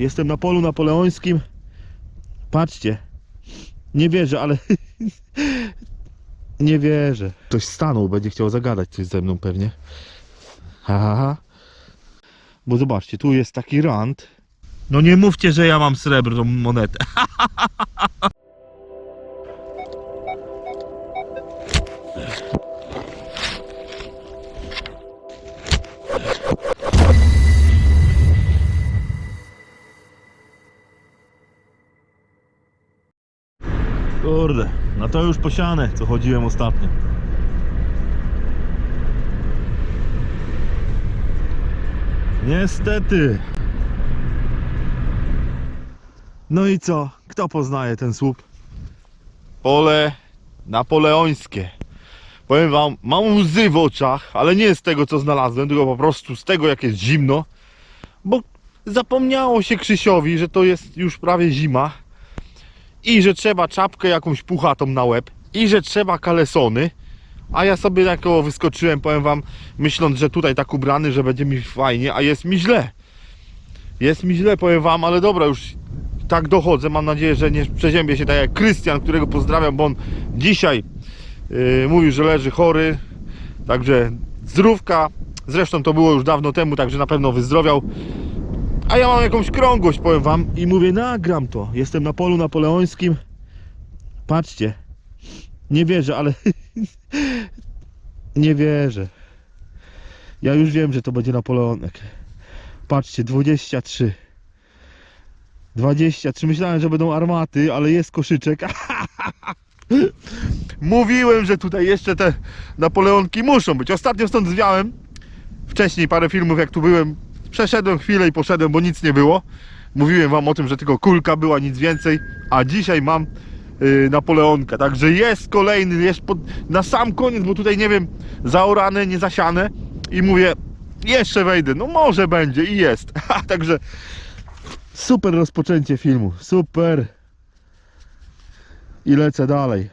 jestem na polu napoleońskim. Patrzcie. Nie wierzę, ale... nie wierzę. Ktoś stanął, będzie chciał zagadać coś ze mną pewnie. Ha, ha, ha. Bo zobaczcie, tu jest taki rant. No nie mówcie, że ja mam srebrną monetę. Kurde, no to już posiane, co chodziłem ostatnio. Niestety. No i co? Kto poznaje ten słup? Pole napoleońskie. Powiem wam, mam łzy w oczach, ale nie z tego co znalazłem, tylko po prostu z tego jak jest zimno. Bo zapomniało się Krzysiowi, że to jest już prawie zima i że trzeba czapkę jakąś puchatą na łeb. I że trzeba kalesony. A ja sobie tak o wyskoczyłem, powiem wam myśląc, że tutaj tak ubrany, że będzie mi fajnie, a jest mi źle. Jest mi źle, powiem wam, ale dobra, już tak dochodzę, mam nadzieję, że nie przeziębię się tak jak Krystian, którego pozdrawiam, bo on dzisiaj yy, mówił, że leży chory. Także zdrówka. Zresztą to było już dawno temu, także na pewno wyzdrowiał a ja mam jakąś krągłość, powiem wam. I mówię, nagram to. Jestem na polu napoleońskim. Patrzcie. Nie wierzę, ale... nie wierzę. Ja już wiem, że to będzie Napoleonek. Patrzcie, 23. 23. Myślałem, że będą armaty, ale jest koszyczek. Mówiłem, że tutaj jeszcze te Napoleonki muszą być. Ostatnio stąd zwiałem. Wcześniej parę filmów, jak tu byłem, Przeszedłem chwilę i poszedłem, bo nic nie było. Mówiłem wam o tym, że tylko kulka była, nic więcej. A dzisiaj mam yy, Napoleonkę. Także jest kolejny, jest pod, na sam koniec, bo tutaj nie wiem, zaorane, nie zasiane. I mówię, jeszcze wejdę. No może będzie i jest. Także super rozpoczęcie filmu. Super. I lecę dalej.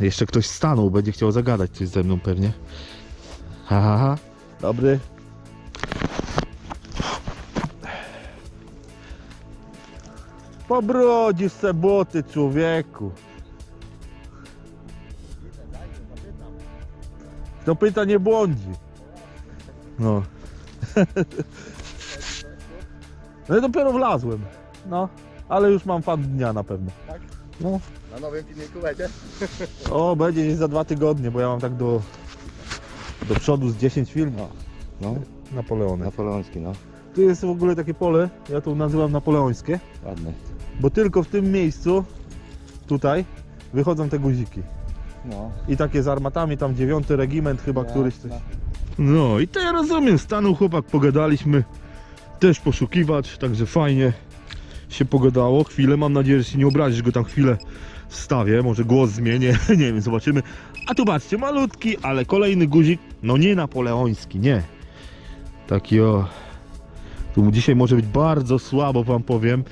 Jeszcze ktoś stanął, będzie chciał zagadać coś ze mną pewnie. Ha, ha, ha. Dobry. Pobrodzisz se boty, człowieku. Kto pyta, nie błądzi. No. No i dopiero wlazłem. No, ale już mam fan dnia na pewno. Tak? No. Na nowym filmiku będzie? O, będzie gdzieś za dwa tygodnie, bo ja mam tak do, do przodu z 10 filmów. No, Napoleony. napoleoński, no. Tu jest w ogóle takie pole, ja to nazywam napoleońskie, Ładny. Bo tylko w tym miejscu, tutaj, wychodzą te guziki. No. I takie z armatami, tam dziewiąty regiment chyba No, któryś coś. no. No i to ja rozumiem, stanął chłopak, pogadaliśmy, też poszukiwacz, także fajnie się pogadało. Chwilę, mam nadzieję, że się nie obrazisz, go tam chwilę wstawię, może głos zmienię, nie wiem, zobaczymy. A tu patrzcie, malutki, ale kolejny guzik, no nie napoleoński, nie. Taki o... Tu dzisiaj może być bardzo słabo, wam powiem.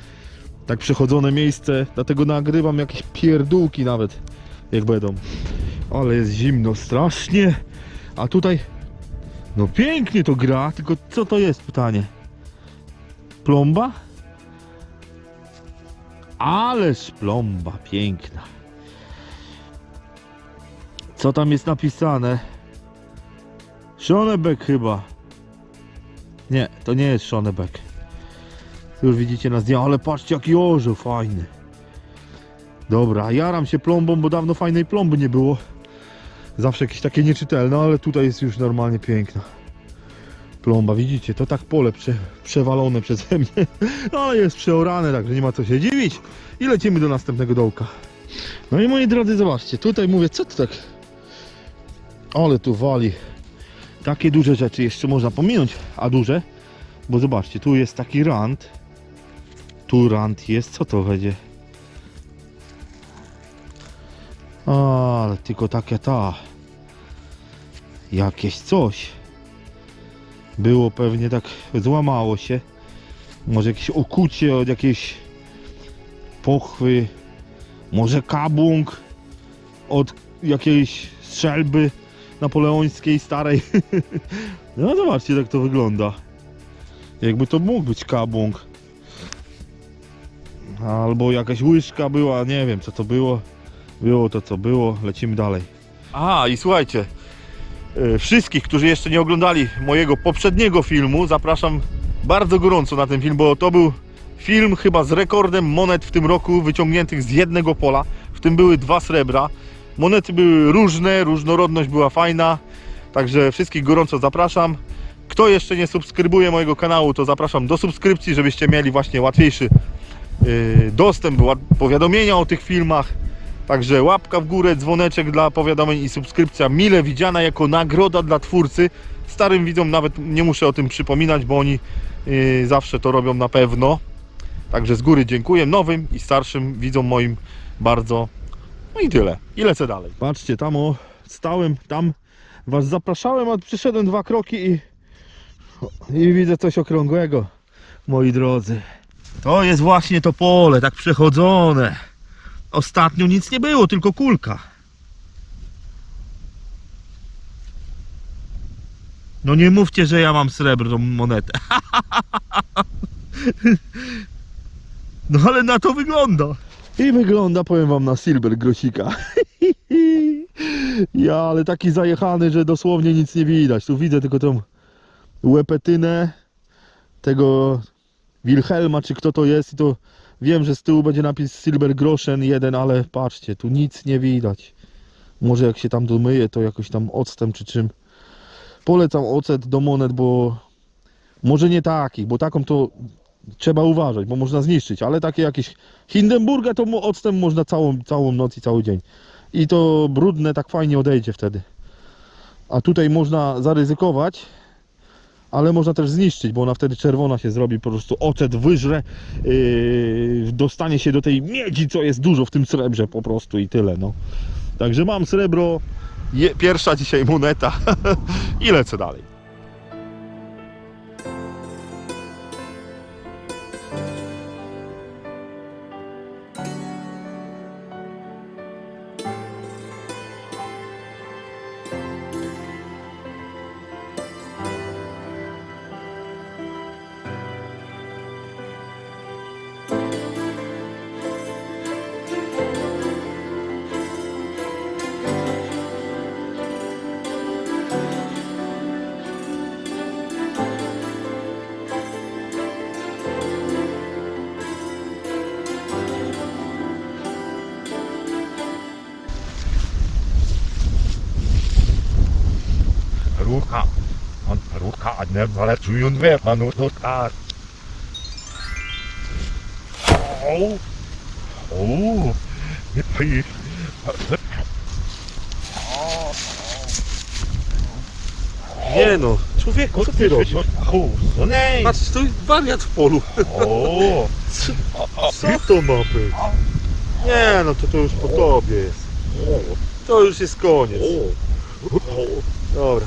Tak przechodzone miejsce, dlatego nagrywam jakieś pierdółki nawet, jak będą. Ale jest zimno strasznie. A tutaj, no pięknie to gra, tylko co to jest pytanie? Plomba? Ależ plomba, piękna. Co tam jest napisane? Schonebeck chyba. Nie, to nie jest Schonebeck. Już widzicie na zdjęciu, ale patrzcie jaki orzeł fajny. Dobra, jaram się plombą, bo dawno fajnej plomby nie było. Zawsze jakieś takie nieczytelne, ale tutaj jest już normalnie piękna. Plomba, widzicie, to tak pole prze, przewalone przeze mnie. Ale jest przeorane, także nie ma co się dziwić. I lecimy do następnego dołka. No i moi drodzy, zobaczcie, tutaj mówię, co to tak... Ale tu wali. Takie duże rzeczy jeszcze można pominąć, a duże, bo zobaczcie, tu jest taki rant. Tu rant jest, co to będzie? A, ale tylko takie ta. Jakieś coś. Było pewnie tak, złamało się. Może jakieś okucie od jakiejś pochwy. Może kabłąk od jakiejś strzelby napoleońskiej starej. No zobaczcie jak to wygląda. Jakby to mógł być kabłąk. Albo jakaś łyżka była, nie wiem co to było. Było to co było, lecimy dalej. A i słuchajcie, e, wszystkich, którzy jeszcze nie oglądali mojego poprzedniego filmu, zapraszam bardzo gorąco na ten film, bo to był film chyba z rekordem monet w tym roku wyciągniętych z jednego pola. W tym były dwa srebra. Monety były różne, różnorodność była fajna. Także wszystkich gorąco zapraszam. Kto jeszcze nie subskrybuje mojego kanału, to zapraszam do subskrypcji, żebyście mieli właśnie łatwiejszy dostęp, łat- powiadomienia o tych filmach. Także łapka w górę, dzwoneczek dla powiadomień i subskrypcja mile widziana jako nagroda dla twórcy. Starym widzom nawet nie muszę o tym przypominać, bo oni yy, zawsze to robią na pewno. Także z góry dziękuję nowym i starszym widzom moim bardzo. No i tyle. I lecę dalej. Patrzcie, tam o, stałem, tam was zapraszałem, a przyszedłem dwa kroki i, i widzę coś okrągłego, moi drodzy. To jest właśnie to pole, tak przechodzone. Ostatnio nic nie było, tylko kulka. No nie mówcie, że ja mam srebrną monetę. No ale na to wygląda. I wygląda, powiem wam, na silver grosika. ja, ale taki zajechany, że dosłownie nic nie widać. Tu widzę tylko tą łepetynę tego Wilhelma, czy kto to jest i to wiem, że z tyłu będzie napis Silver Groschen 1, ale patrzcie, tu nic nie widać. Może jak się tam domyje, to jakoś tam octem czy czym. Polecam ocet do monet, bo może nie takich, bo taką to trzeba uważać, bo można zniszczyć, ale takie jakieś Hindenburga to octem można całą, całą noc i cały dzień. I to brudne tak fajnie odejdzie wtedy. A tutaj można zaryzykować, ale można też zniszczyć, bo ona wtedy czerwona się zrobi, po prostu ocet wyżre, yy, dostanie się do tej miedzi, co jest dużo w tym srebrze po prostu i tyle, no. Także mam srebro, je, pierwsza dzisiaj moneta i lecę dalej. Ruka ne valeczujun wie panu to tak. O. O. I Nie no, człowieku, co ty robisz? O, nej. Patrz, to jest wariat w polu. O. Co to ma być? Nie no, to to już po tobie jest. To już jest koniec. Dobra.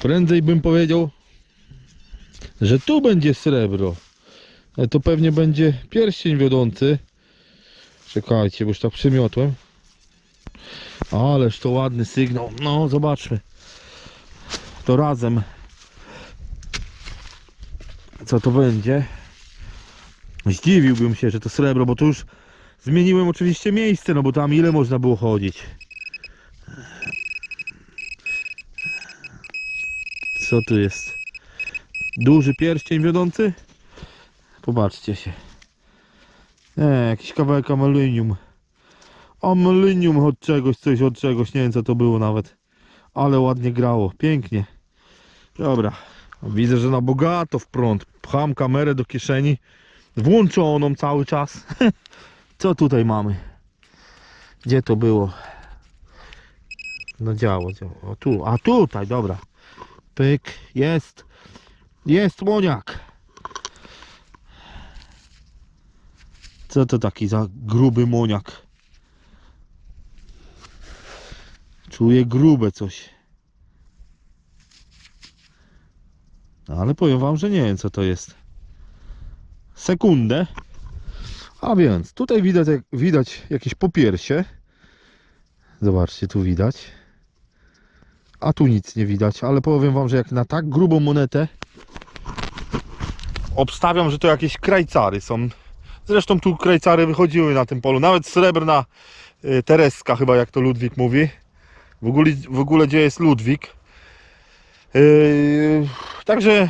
Prędzej bym powiedział, że tu będzie srebro. Ale to pewnie będzie pierścień wiodący. Czekajcie, bo już tak przymiotłem. Ależ to ładny sygnał. No, zobaczmy. To razem. Co to będzie? Zdziwiłbym się, że to srebro, bo to już zmieniłem oczywiście miejsce, no bo tam ile można było chodzić. Co tu jest? Duży pierścień wiodący? Popatrzcie się. Nie, jakiś kawałek amelinium. Amelinium od czegoś, coś od czegoś, nie wiem co to było nawet. Ale ładnie grało, pięknie. Dobra, widzę, że na bogato w prąd. Pcham kamerę do kieszeni, włączoną cały czas. Co tutaj mamy? Gdzie to było? No działo, działo. O, tu, a tutaj, dobra. Pyk, jest. Jest łoniak. Co to taki za gruby moniak? Czuję grube coś. No, ale powiem wam, że nie wiem co to jest. Sekundę. A więc tutaj widać, widać jakieś popiersie. Zobaczcie, tu widać. A tu nic nie widać, ale powiem wam, że jak na tak grubą monetę obstawiam, że to jakieś krajcary są. Zresztą tu krajcary wychodziły na tym polu. Nawet srebrna y, tereska chyba jak to Ludwik mówi. W ogóle, w ogóle gdzie jest Ludwik. Yy, także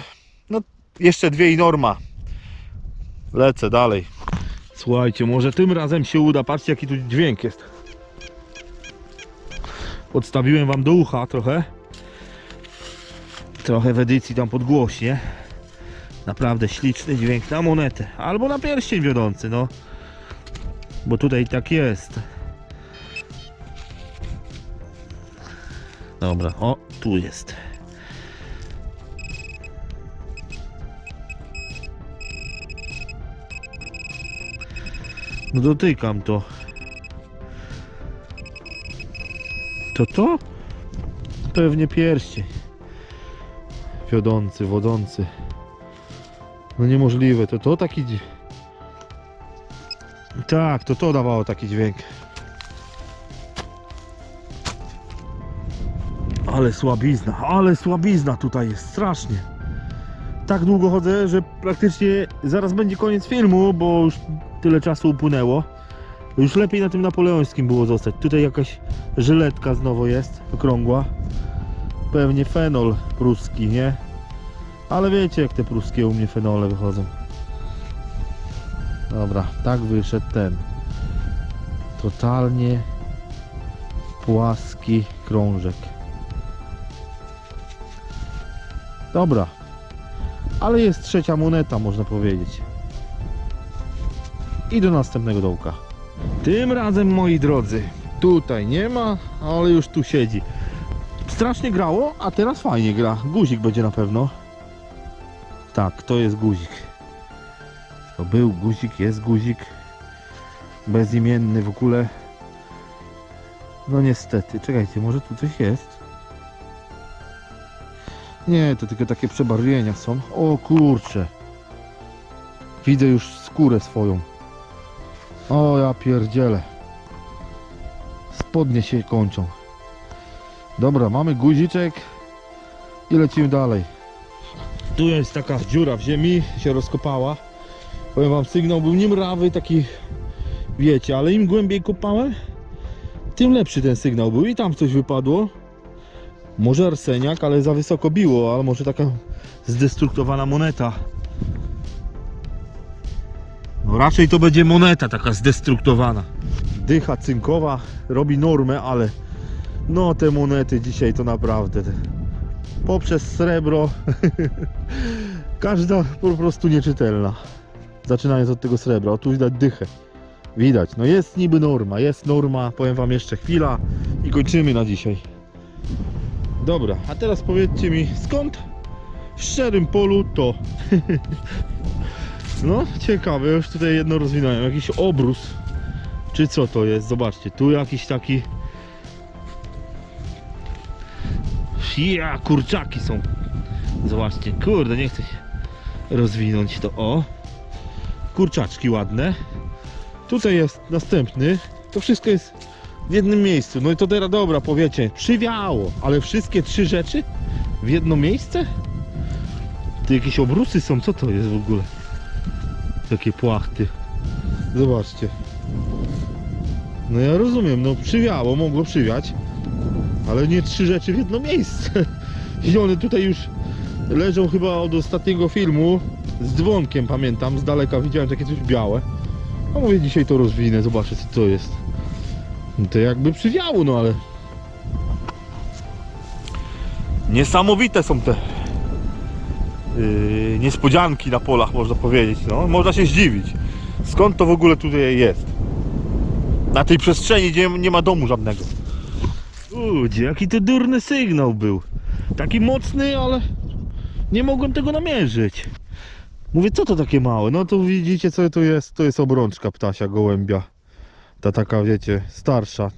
no, jeszcze dwie i norma. Lecę dalej. Słuchajcie, może tym razem się uda. Patrzcie jaki tu dźwięk jest. Podstawiłem wam do ucha trochę. Trochę w edycji tam podgłośnie. Naprawdę śliczny dźwięk na monetę. Albo na pierścień wiodący, no. Bo tutaj tak jest. Dobra, o, tu jest. No dotykam to. To to? Pewnie pierścień. Wiodący, wodący. No niemożliwe, to to taki Tak, to to dawało taki dźwięk. Ale słabizna, ale słabizna tutaj jest, strasznie. Tak długo chodzę, że praktycznie zaraz będzie koniec filmu, bo już tyle czasu upłynęło. Już lepiej na tym napoleońskim było zostać. Tutaj jakaś żyletka znowu jest, okrągła. Pewnie fenol pruski, nie? Ale wiecie jak te pruskie u mnie fenole wychodzą. Dobra, tak wyszedł ten. Totalnie płaski krążek. Dobra. Ale jest trzecia moneta, można powiedzieć. I do następnego dołka. Tym razem, moi drodzy, tutaj nie ma, ale już tu siedzi. Strasznie grało, a teraz fajnie gra. Guzik będzie na pewno. Tak, to jest guzik. To był guzik, jest guzik. Bezimienny w ogóle. No niestety, czekajcie, może tu coś jest? Nie, to tylko takie przebarwienia są. O kurcze. Widzę już skórę swoją. O ja pierdzielę. Spodnie się kończą. Dobra, mamy guziczek i lecimy dalej. Tu jest taka dziura w ziemi, się rozkopała. Powiem wam, sygnał był niemrawy, taki wiecie, ale im głębiej kopałem, tym lepszy ten sygnał był i tam coś wypadło. Może arseniak, ale za wysoko biło, ale może taka zdestruktowana moneta. No raczej to będzie moneta taka zdestruktowana. Dycha cynkowa robi normę, ale no te monety dzisiaj to naprawdę poprzez srebro każda po prostu nieczytelna. Zaczynając od tego srebra, o tu widać dychę. Widać, no jest niby norma, jest norma, powiem wam jeszcze chwila i kończymy na dzisiaj. Dobra, a teraz powiedzcie mi skąd w szczerym polu to? no ciekawe, już tutaj jedno rozwinąłem, jakiś obrus. Czy co to jest? Zobaczcie, tu jakiś taki Ja, kurczaki są. Zobaczcie, kurde, nie chcę się rozwinąć to. O, kurczaczki ładne. Tutaj jest następny. To wszystko jest w jednym miejscu. No i to teraz dobra, powiecie, przywiało, ale wszystkie trzy rzeczy w jedno miejsce? Tu jakieś obrusy są, co to jest w ogóle? Takie płachty. Zobaczcie. No ja rozumiem, no przywiało, mogło przywiać. Ale nie trzy rzeczy w jedno miejsce. I one tutaj już leżą chyba od ostatniego filmu z dzwonkiem, pamiętam. Z daleka widziałem takie coś białe. A mówię, dzisiaj to rozwinę, zobaczę co to jest. No to jakby przywiało, no ale... Niesamowite są te yy, niespodzianki na polach, można powiedzieć. No, można się zdziwić. Skąd to w ogóle tutaj jest? Na tej przestrzeni, gdzie nie ma domu żadnego. Ludzie, jaki to durny sygnał był. Taki mocny, ale nie mogłem tego namierzyć. Mówię, co to takie małe? No to widzicie, co to jest? To jest obrączka ptasia gołębia. Ta taka, wiecie, starsza.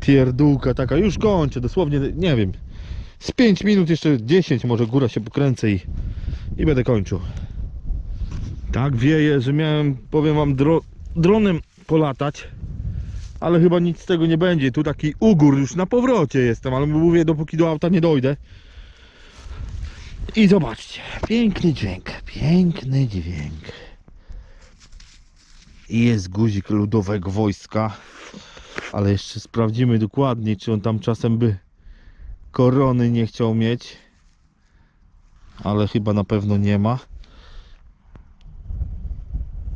Pierdółka taka. Już kończę, dosłownie, nie wiem. Z 5 minut, jeszcze 10 może góra się pokręcę i, i będę kończył. Tak wieje, że miałem, powiem wam, dro, dronem polatać ale chyba nic z tego nie będzie. Tu taki ugór już na powrocie jestem, ale mówię, dopóki do auta nie dojdę. I zobaczcie, piękny dźwięk, Piękny dźwięk. I jest guzik ludowego wojska. Ale jeszcze sprawdzimy dokładnie, czy on tam czasem by korony nie chciał mieć. Ale chyba na pewno nie ma.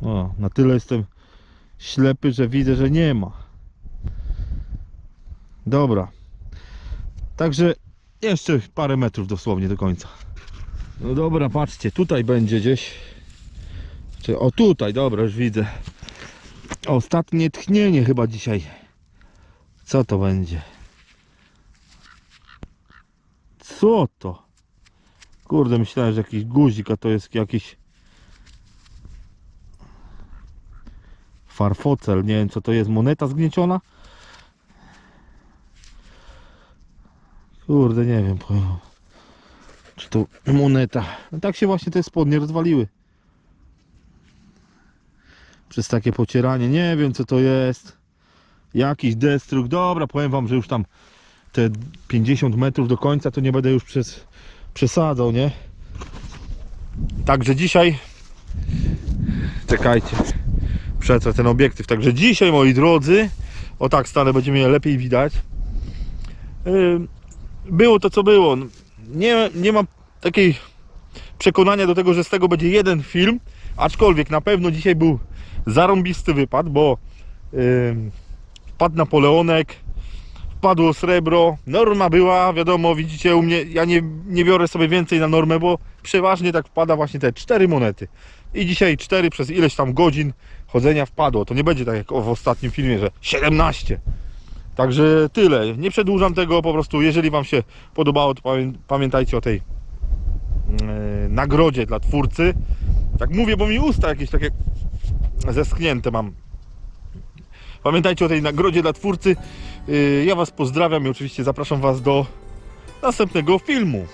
O, na tyle jestem ślepy, że widzę, że nie ma. Dobra. Także jeszcze parę metrów dosłownie do końca. No dobra, patrzcie, tutaj będzie gdzieś. O tutaj, dobra, już widzę. Ostatnie tchnienie chyba dzisiaj. Co to będzie? Co to? Kurde, myślałem, że jakiś guzik, a to jest jakiś farfocel. Nie wiem co to jest. Moneta zgnieciona? Kurde, nie wiem. powiem. Czy to moneta? No tak się właśnie te spodnie rozwaliły. Przez takie pocieranie. Nie wiem co to jest. Jakiś destruk. Dobra, powiem wam, że już tam te 50 metrów do końca to nie będę już przez, przesadzał, nie? Także dzisiaj czekajcie przetrę ten obiektyw. Także dzisiaj moi drodzy, o tak stanę, będzie mnie lepiej widać. Było to co było. Nie, nie mam takiej przekonania do tego, że z tego będzie jeden film, aczkolwiek na pewno dzisiaj był zarąbisty wypad, bo wpadł Napoleonek, wpadło srebro, norma była, wiadomo, widzicie u mnie, ja nie, nie biorę sobie więcej na normę, bo przeważnie tak wpada właśnie te cztery monety. I dzisiaj 4 przez ileś tam godzin chodzenia wpadło. To nie będzie tak jak w ostatnim filmie, że 17. Także tyle. Nie przedłużam tego po prostu. Jeżeli Wam się podobało, to pamię pamiętajcie o tej yy, nagrodzie dla twórcy. Tak mówię, bo mi usta jakieś takie zeschnięte mam. Pamiętajcie o tej nagrodzie dla twórcy. Yy, ja Was pozdrawiam i oczywiście zapraszam Was do następnego filmu.